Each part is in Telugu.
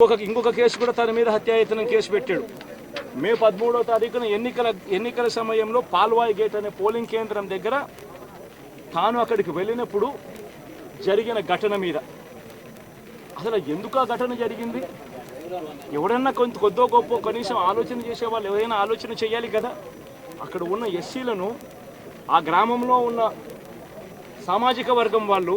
ఇంకొక ఇంకొక కేసు కూడా తన మీద హత్యాయతనం కేసు పెట్టాడు. మే పదమూడవ తారీఖున ఎన్నికల ఎన్నికల సమయంలో పాల్వాయి గేట్ అనే పోలింగ్ కేంద్రం దగ్గర తాను అక్కడికి వెళ్ళినప్పుడు జరిగిన ఘటన మీద. అసలు ఎందుకు ఆ ఘటన జరిగింది? ఎవడన్నా కొంత కొద్దో గొప్ప కనీసం ఆలోచన చేసే వాళ్ళు ఎవరైనా ఆలోచన చేయాలి కదా? అక్కడ ఉన్న ఎస్సీలను ఆ గ్రామంలో ఉన్న సామాజిక వర్గం వాళ్ళు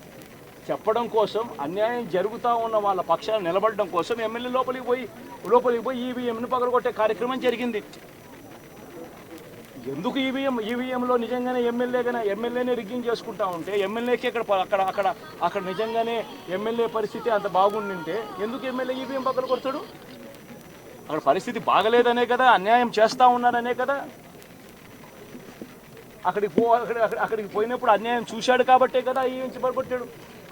చెప్పడం కోసం అన్యాయం జరుగుతూ ఉన్న వాళ్ళ పక్షాన్ని నిలబడడం కోసం ఎమ్మెల్యే లోపలికి పోయి లోపలికి పోయి ఈవీఎంను పగలగొట్టే కార్యక్రమం జరిగింది. ఎందుకు ఈవీఎం ఈవీఎంలో నిజంగానే ఎమ్మెల్యేగానే ఎమ్మెల్యేనే రిగ్గింగ్ చేసుకుంటా ఉంటే ఎమ్మెల్యేకి అక్కడ అక్కడ అక్కడ అక్కడ నిజంగానే ఎమ్మెల్యే పరిస్థితి అంత బాగుండింటే ఎందుకు ఎమ్మెల్యే ఈవీఎం పక్కన కొడతాడు అక్కడ పరిస్థితి బాగలేదనే కదా అన్యాయం చేస్తూ ఉన్నారనే కదా. అక్కడికి పో అక్కడ అక్కడికి పోయినప్పుడు అన్యాయం చూశాడు కాబట్టే కదా ఈవీఎం పగలగొట్టాడు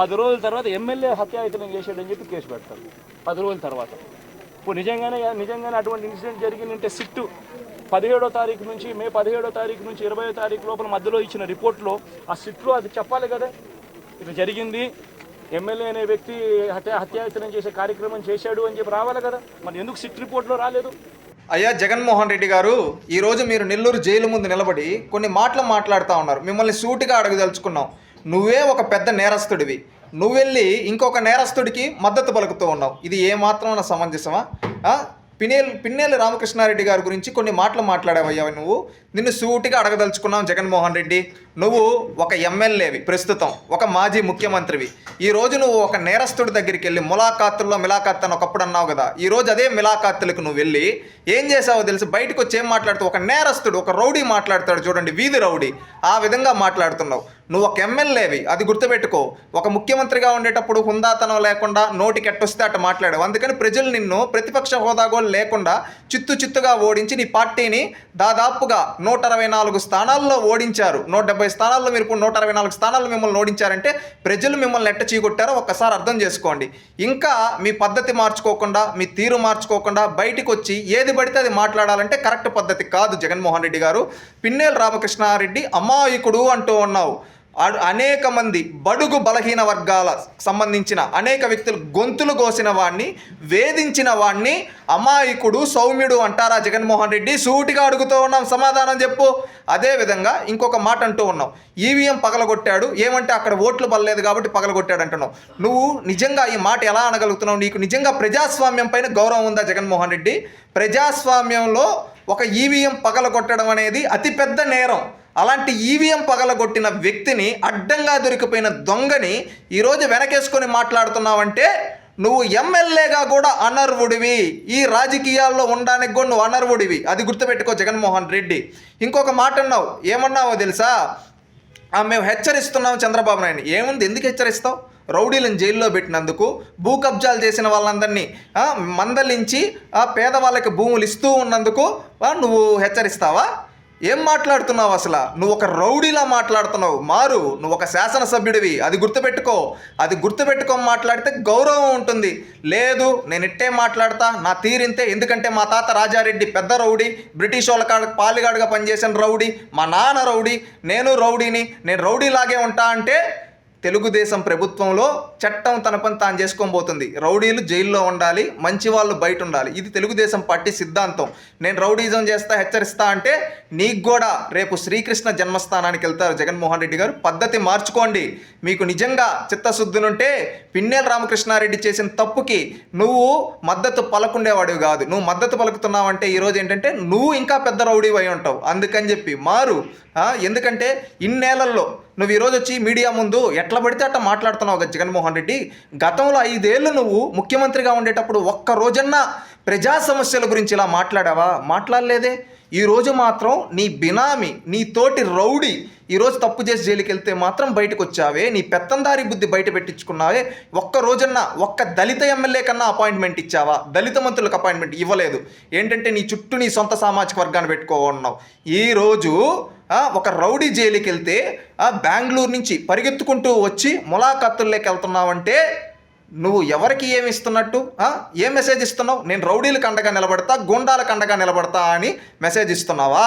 పది రోజుల తర్వాత ఎమ్మెల్యే హత్యాయతనం చేశాడని చెప్పి కేసు పెడతారు. పది రోజుల తర్వాత. ఇప్పుడు నిజంగానే నిజంగానే అటువంటి ఇన్సిడెంట్ జరిగిందంటే సిట్టు పదిహేడో తారీఖు నుంచి మే పదిహేడో తారీఖు నుంచి ఇరవయో తారీఖు లోపల మధ్యలో ఇచ్చిన రిపోర్ట్లో ఆ సిట్లో అది చెప్పాలి కదా. ఇది జరిగింది. ఎమ్మెల్యే అనే వ్యక్తి హత్య హత్యాయతనం చేసే కార్యక్రమం చేశాడు అని చెప్పి రావాలి కదా. మరి ఎందుకు సిట్ రిపోర్ట్లో రాలేదు? అయ్యా జగన్మోహన్ రెడ్డి గారు ఈరోజు మీరు నెల్లూరు జైలు ముందు నిలబడి కొన్ని మాటలు మాట్లాడుతూ ఉన్నారు. మిమ్మల్ని సూటిగా అడగదలుచుకున్నాం. నువ్వే ఒక పెద్ద నేరస్తుడివి. నువ్వు వెళ్ళి ఇంకొక నేరస్తుడికి మద్దతు పలుకుతూ ఉన్నావు. ఇది ఏమాత్రం సమంజసమా? పినేల్ పిన్నేలు రామకృష్ణారెడ్డి గారి గురించి కొన్ని మాటలు మాట్లాడావయ్యా నువ్వు. నిన్ను సూటిగా అడగదలుచుకున్నాం జగన్మోహన్ రెడ్డి. నువ్వు ఒక ఎమ్మెల్యేవి ప్రస్తుతం. ఒక మాజీ ముఖ్యమంత్రివి. ఈ రోజు నువ్వు ఒక నేరస్తుడి దగ్గరికి వెళ్ళి ములాఖాతుల్లో మిలాఖాత్ అని ఒకప్పుడు అన్నావు కదా. ఈరోజు అదే మిలాఖాతులకు నువ్వు వెళ్ళి ఏం చేసావో తెలిసి? బయటకు వచ్చి ఏం మాట్లాడుతావు ఒక నేరస్తుడు ఒక రౌడీ మాట్లాడతాడు చూడండి వీధి రౌడీ. ఆ విధంగా మాట్లాడుతున్నావు. నువ్వు ఒక ఎమ్మెల్యేవి అది గుర్తుపెట్టుకో. ఒక ముఖ్యమంత్రిగా ఉండేటప్పుడు హుందాతనం లేకుండా నోటికి ఎట్టొస్తే అట్ట మాట్లాడావు. అందుకని ప్రజలు నిన్ను ప్రతిపక్ష హోదా కూడా లేకుండా చిత్తు చిత్తుగా ఓడించి నీ పార్టీని దాదాపుగా నూట అరవై నాలుగు స్థానాల్లో ఓడించారు. నూట డెబ్బై స్థానాల్లో మీరు నూట అరవై నాలుగు స్థానాల్లో మిమ్మల్ని ఓడించారంటే ప్రజలు మిమ్మల్ని ఎట్ట చీకొట్టారో ఒక్కసారి అర్థం చేసుకోండి. ఇంకా మీ పద్ధతి మార్చుకోకుండా మీ తీరు మార్చుకోకుండా బయటికి వచ్చి ఏది పడితే అది మాట్లాడాలంటే కరెక్ట్ పద్ధతి కాదు జగన్మోహన్ రెడ్డి గారు. పిన్నేల రామకృష్ణారెడ్డి అమాయకుడు అంటూ ఉన్నావు. అనేక మంది బడుగు బలహీన వర్గాల సంబంధించిన అనేక వ్యక్తులు గొంతులు కోసిన వాడిని వేధించిన వాడిని అమాయకుడు సౌమ్యుడు అంటారా జగన్మోహన్ రెడ్డి? సూటిగా అడుగుతూ ఉన్నాం సమాధానం చెప్పు. అదే విధంగా ఇంకొక మాట అంటూ ఉన్నావు ఈవీఎం పగలగొట్టాడు. ఏమంటే అక్కడ ఓట్లు పడలేదు కాబట్టి పగలగొట్టాడు అంటున్నావు నువ్వు నిజంగా ఈ మాట ఎలా అనగలుగుతున్నావు? నీకు నిజంగా ప్రజాస్వామ్యం పైన గౌరవం ఉందా జగన్మోహన్ రెడ్డి? ప్రజాస్వామ్యంలో ఒక ఈవీఎం పగలగొట్టడం అనేది అతిపెద్ద నేరం. అలాంటి ఈవీఎం పగలగొట్టిన వ్యక్తిని అడ్డంగా దొరికిపోయిన దొంగని ఈరోజు వెనకేసుకొని మాట్లాడుతున్నావంటే నువ్వు ఎమ్మెల్యేగా కూడా అనర్వుడివి ఈ రాజకీయాల్లో ఉండడానికి కూడా నువ్వు అనర్వుడివి అది గుర్తుపెట్టుకో జగన్మోహన్ రెడ్డి. ఇంకొక మాట అన్నావు. ఏమన్నావో తెలుసా? మేము హెచ్చరిస్తున్నాం చంద్రబాబు నాయుడు ఏముంది? ఎందుకు హెచ్చరిస్తావు? రౌడీలను జైల్లో పెట్టినందుకు భూ కబ్జాలు చేసిన వాళ్ళందరినీ మందలించి పేదవాళ్ళకి భూములు ఇస్తూ ఉన్నందుకు నువ్వు హెచ్చరిస్తావా? ఏం మాట్లాడుతున్నావు అసలు? నువ్వు ఒక రౌడీలా మాట్లాడుతున్నావు. మారు నువ్వు ఒక శాసనసభ్యుడివి. అది గుర్తుపెట్టుకో. అది గుర్తుపెట్టుకో మాట్లాడితే గౌరవం ఉంటుంది. లేదు నేను ఇట్టే మాట్లాడతా నా తీరింతే. ఎందుకంటే మా తాత రాజారెడ్డి పెద్ద రౌడీ బ్రిటిష్ వాళ్ళ కాడ పాలిగాడుగా పనిచేసిన రౌడీ మా నాన్న రౌడీ నేను రౌడీని నేను రౌడీలాగే ఉంటా అంటే తెలుగుదేశం ప్రభుత్వంలో చట్టం తన పని తాను చేసుకోబోతుంది పోతుంది. రౌడీలు జైల్లో ఉండాలి మంచి వాళ్ళు బయట ఉండాలి. ఇది తెలుగుదేశం పార్టీ సిద్ధాంతం. నేను రౌడీజం చేస్తా హెచ్చరిస్తా అంటే నీకు కూడా రేపు శ్రీకృష్ణ జన్మస్థానానికి వెళ్తారు జగన్మోహన్ రెడ్డి గారు. పద్ధతి మార్చుకోండి. మీకు నిజంగా చిత్తశుద్ధి ఉంటే పిన్నెల రామకృష్ణారెడ్డి చేసిన తప్పుకి నువ్వు మద్దతు పలకుండేవాడివి కాదు. నువ్వు మద్దతు పలుకుతున్నావంటే ఈరోజు ఏంటంటే నువ్వు ఇంకా పెద్ద రౌడీ అయి ఉంటావు. అందుకని చెప్పి మారు. ఎందుకంటే ఇన్నేళ్ళలో నువ్వు ఈరోజు వచ్చి మీడియా ముందు ఎట్లా పడితే అట్లా మాట్లాడుతున్నావు కదా జగన్మోహన్ రెడ్డి? గతంలో ఐదేళ్ళు నువ్వు ముఖ్యమంత్రిగా ఉండేటప్పుడు ఒక్క రోజన్నా ప్రజా సమస్యల గురించి ఇలా మాట్లాడావా? మాట్లాడలేదే. ఈరోజు మాత్రం నీ బినామీ నీ తోటి రౌడీ ఈరోజు తప్పు చేసి జైలుకి వెళ్తే మాత్రం బయటకు వచ్చావే. నీ పెత్తందారి బుద్ధి బయట పెట్టించుకున్నావే. ఒక్క రోజన్నా ఒక్క దళిత ఎమ్మెల్యే కన్నా అపాయింట్మెంట్ ఇచ్చావా? దళిత మంత్రులకు అపాయింట్మెంట్ ఇవ్వలేదు. ఏంటంటే నీ చుట్టూ నీ సొంత సామాజిక వర్గాన్ని పెట్టుకోన్నావు ఈరోజు ఒక రౌడీ జైలుకి వెళ్తే బెంగళూరు నుంచి పరిగెత్తుకుంటూ వచ్చి ములాఖత్తుల్లోకి వెళ్తున్నావంటే నువ్వు ఎవరికి ఏమి ఇస్తున్నట్టు? ఏ ఏం మెసేజ్ ఇస్తున్నావు? నేను రౌడీలకు అండగా నిలబడతా గుండాలకు అండగా నిలబడతా అని మెసేజ్ ఇస్తున్నావా?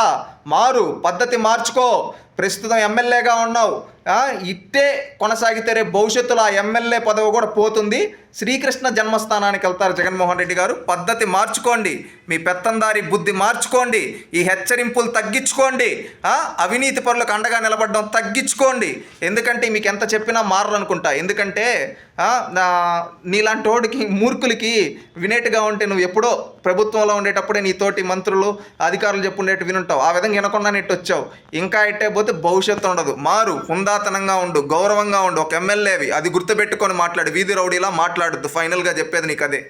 మారు పద్ధతి మార్చుకో. ప్రస్తుతం ఎమ్మెల్యేగా ఉన్నావు. ఇట్టే కొనసాగితే రేపు భవిష్యత్తులో ఆ ఎమ్మెల్యే పదవి కూడా పోతుంది. శ్రీకృష్ణ జన్మస్థానానికి వెళ్తారు జగన్మోహన్ రెడ్డి గారు. పద్ధతి మార్చుకోండి. మీ పెత్తందారి బుద్ధి మార్చుకోండి. ఈ హెచ్చరింపులు తగ్గించుకోండి. అవినీతి పరులకు అండగా నిలబడడం తగ్గించుకోండి. ఎందుకంటే మీకు ఎంత చెప్పినా మారాలనుకుంటా ఎందుకంటే నా- నీలాంటి వాడికి మూర్ఖులకి వినేట్టుగా ఉంటే నువ్వు ఎప్పుడో ప్రభుత్వంలో ఉండేటప్పుడే నీ తోటి మంత్రులు అధికారులు చెప్పుండేటి వినుంటావు. ఆ విధంగా వినకుండా నెట్టు వచ్చావు ఇంకా ఇట్టే పోతే భవిష్యత్తు ఉండదు. మారు. హుందాతనంగా ఉండు. గౌరవంగా ఉండు. ఒక ఎమ్మెల్యేవి. అది గుర్తుపెట్టుకొని మాట్లాడు. వీధి రౌడీలా మాట్లాడద్దు. ఫైనల్గా చెప్పేది నీకు అదే